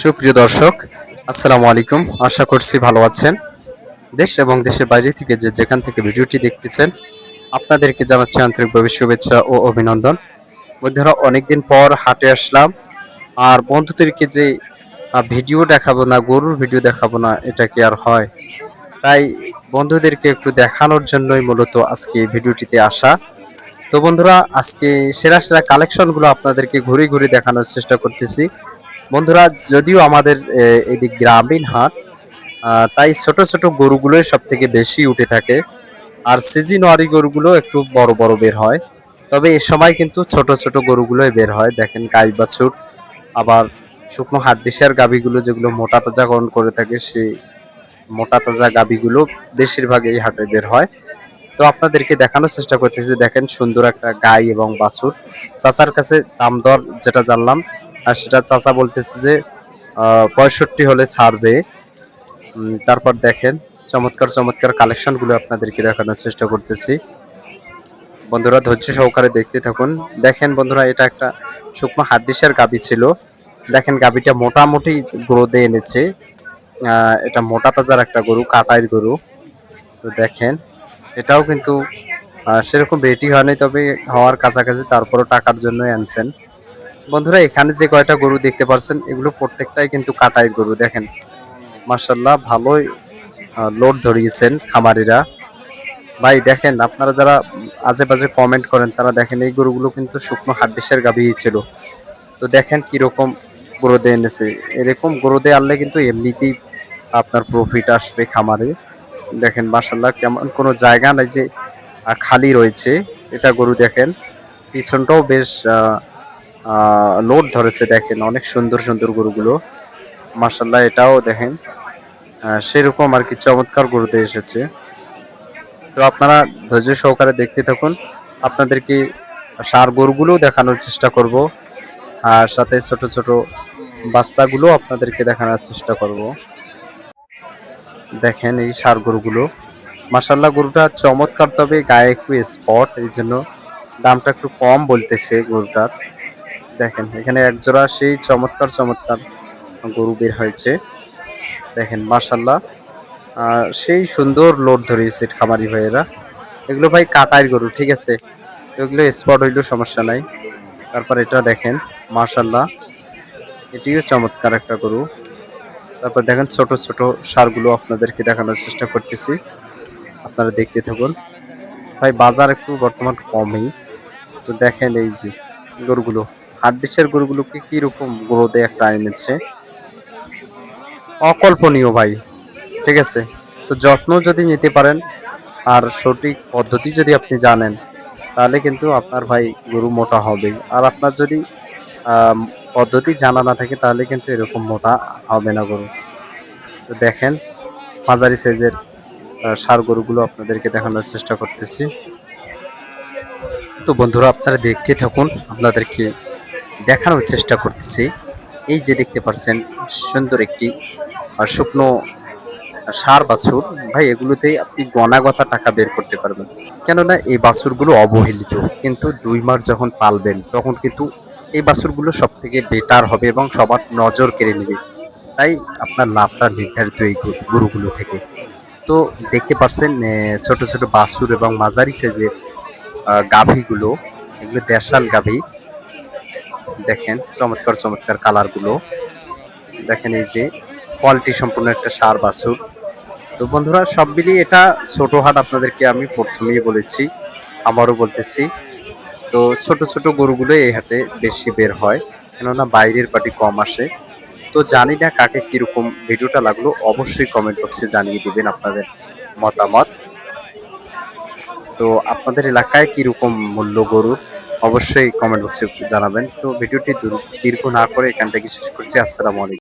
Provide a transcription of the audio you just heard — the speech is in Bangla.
সুপ্রিয় দর্শক, আসসালামু আলাইকুম। আশা করছি ভালো আছেন। দেশ এবং দেশের বাইরে থেকে যে যেখান থেকে ভিডিওটি দেখতেছেন, আপনাদেরকে জানাচ্ছি আন্তরিকভাবে শুভেচ্ছা ও অভিনন্দন। বন্ধুরা, অনেকদিন পর হাটে আসলাম। আর বন্ধুদেরকে যে ভিডিও দেখাবো না, গরুর ভিডিও দেখাবো না, এটা কি আর হয়? তাই বন্ধুদেরকে একটু দেখানোর জন্যই মূলত আজকে ভিডিওটিতে আসা। তো বন্ধুরা, আজকে সেরা সেরা কালেকশনগুলো আপনাদেরকে ঘুরে ঘুরে দেখানোর চেষ্টা করতেছি। বন্ধুরা, যদিও আমাদের এদিক গ্রামীণ হাট তাই ছোট ছোট গরুগুলোই সব থেকে বেশি উঠে থাকে। আর সিজনওয়ারি গরুগুলো একটু বড় বড় বের হয়। তবে এ সময় কিন্তু ছোট ছোট গরুগুলোই বের হয়। দেখেন গাই বাছুর, আবার শুকনো হাড্ডিসার গাবিগুলো যেগুলো মোটা তাজাকরণ করে থাকে, সেই মোটা তাজা গাবিগুলো বেশিরভাগ এই হাটে বের হয়। তো আপনাদেরকে দেখানোর চেষ্টা করতেছি দেখেন সুন্দর একটা গাই এবং বাছুর। চাচার কাছে দাম দর যেটা জানলাম, আর সেটা চাচা বলতেছে যে পঁয়ষট্টি হলে ছাড়বে। তারপর দেখেন চমৎকার চমৎকার কালেকশনগুলো আপনাদেরকে দেখানোর চেষ্টা করতেছি। বন্ধুরা ধৈর্য সহকারে দেখতে থাকুন। দেখেন বন্ধুরা, এটা একটা শুকনো হাড্ডিসার গাবি ছিল। দেখেন গাবিটা মোটামুটি গ্রোদে এনেছে। এটা মোটা তাজার একটা গরু কাটাইর গরু। তো দেখেন এটাও কিন্তু সেরকম বেটি হয়নি, তবে হওয়ার কাছাকাছি তারপরও টাকার জন্যই আনছেন। বন্ধুরা, এখানে যে কয়টা গরু দেখতে পাচ্ছেন এগুলো প্রত্যেকটাই কিন্তু কাটাই গরু, দেখেন। মার্শাল্লাহ ভালোই লোড ধরিয়েছেন খামারিরা। ভাই, দেখেন, আপনারা যারা আজে বাজে কমেন্ট করেন, তারা দেখেন, এই গরুগুলো কিন্তু শুকনো হাড্ডিসের গাভিয়ে ছিল। তো দেখেন, কীরকম গরুদে এনেছে। এরকম গরুদে আনলে কিন্তু এমনিতেই আপনার প্রফিট আসবে খামারে। দেখেন মার্শাল্লাহ কেমন কোনো জায়গা নাই যে খালি রয়েছে। এটা গরু দেখেন, পিছনটাও বেশ লোড ধরেছে দেখেন, অনেক সুন্দর সুন্দর গরুগুলো। মার্শাল্লাহ এটাও দেখেন সেরকম আর কি চমৎকার গরুতে এসেছে। তো আপনারা ধৈর্য সহকারে দেখতে থাকুন, আপনাদেরকে সার গরুগুলোও দেখানোর চেষ্টা করব, আর সাথে ছোট ছোট বাচ্চাগুলো আপনাদেরকে দেখানোর চেষ্টা করব। দেখেন এই সার গরুগুলো। মাসাল্লাহ গরুটা চমৎকার, তবে গায়ে একটু স্পট এই জন্য দামটা একটু কম বলতেছে গরুটার। দেখেন, এখানে এক জোড়া সেই চমৎকার চমৎকার গরু বের হয়েছে। দেখেন মাসাল্লাহ সেই সুন্দর লোড ধরিয়েছে খামারি ভাইয়েরা। এগুলো ভাই কাটাইর গরু, ঠিক আছে? এগুলো স্পট হইলেও সমস্যা নাই। তারপর এটা দেখেন মার্শাল্লাহ এটিও চমৎকার একটা গরু। তারপর দেখেন ছোট ছোট সারগুলো আপনাদেরকে দেখানোর চেষ্টা করতেছি। আপনারা দেখতে থাকুন। ভাই, বাজার একটু বর্তমান কমই। তো দেখেন এই যে গরুগুলো। হাড্ডিসের গরুগুলোকে কীরকম গ্রোথে একটা এনেছে অকল্পনীয় ভাই, ঠিক আছে? তো যত্ন যদি নিতে পারেন আর সঠিক পদ্ধতি যদি আপনি জানেন, তাহলে কিন্তু আপনার ভাই গরু মোটা হবে আর আপনার যদি পদ্ধতি জানা না থাকে তাহলে কিন্তু এরকম মোটা হবে না গরু। তো দেখেন, মাঝারি সাইজের সার গরুগুলো আপনাদেরকে দেখানোর চেষ্টা করতেছি। তো বন্ধুরা, আপনারা দেখতে থাকুন, আপনাদেরকে দেখানোর চেষ্টা করতেছি। এই যে দেখতে পাচ্ছেন, সুন্দর একটি শুকনো সার বাছুর ভাই এগুলোতে আপনি গনাগতা টাকা বের করতে পারবেন। কেননা এই বাছুরগুলো অবহেলিত। কিন্তু দুই মাস যখন পালবেন, তখন কিন্তু এই বাছুরগুলো সব থেকে বেটার হবে এবং সবার নজর কেড়ে নেবে। তাই আপনার লাভটা নির্ধারিত এই গরু- গরুগুলো থেকে। তো দেখতে পাচ্ছেন ছোট ছোট বাছুর এবং মাঝারি সাইজের গাভীগুলো, এগুলো দেশাল গাভী। দেখেন, চমৎকার চমৎকার কালারগুলো দেখেন এই যে কোয়ালিটি সম্পূর্ণ একটা সার বাছুর। তো বন্ধুরা, সব মিলিয়ে এটা ছোট হাট আপনাদেরকে আমি প্রথমেই বলেছি আবারও বলতেছি। তো ছোট ছোট গরুগুলো এই হাটে বেশি বের হয়, কেননা বাইরের পাটি কম আসে। তো জানি না কাকে কীরকম ভিডিওটা লাগল, অবশ্যই কমেন্ট বক্সে জানিয়ে দিবেন আপনাদের মতামত। তো আপনাদের এলাকায় কীরকম মূল্য গরুর, অবশ্যই কমেন্ট বক্সে জানাবেন। তো ভিডিওটি দূর- দীর্ঘ না করে এখান থেকে শেষ করছি। আসসালামু আলাইকুম।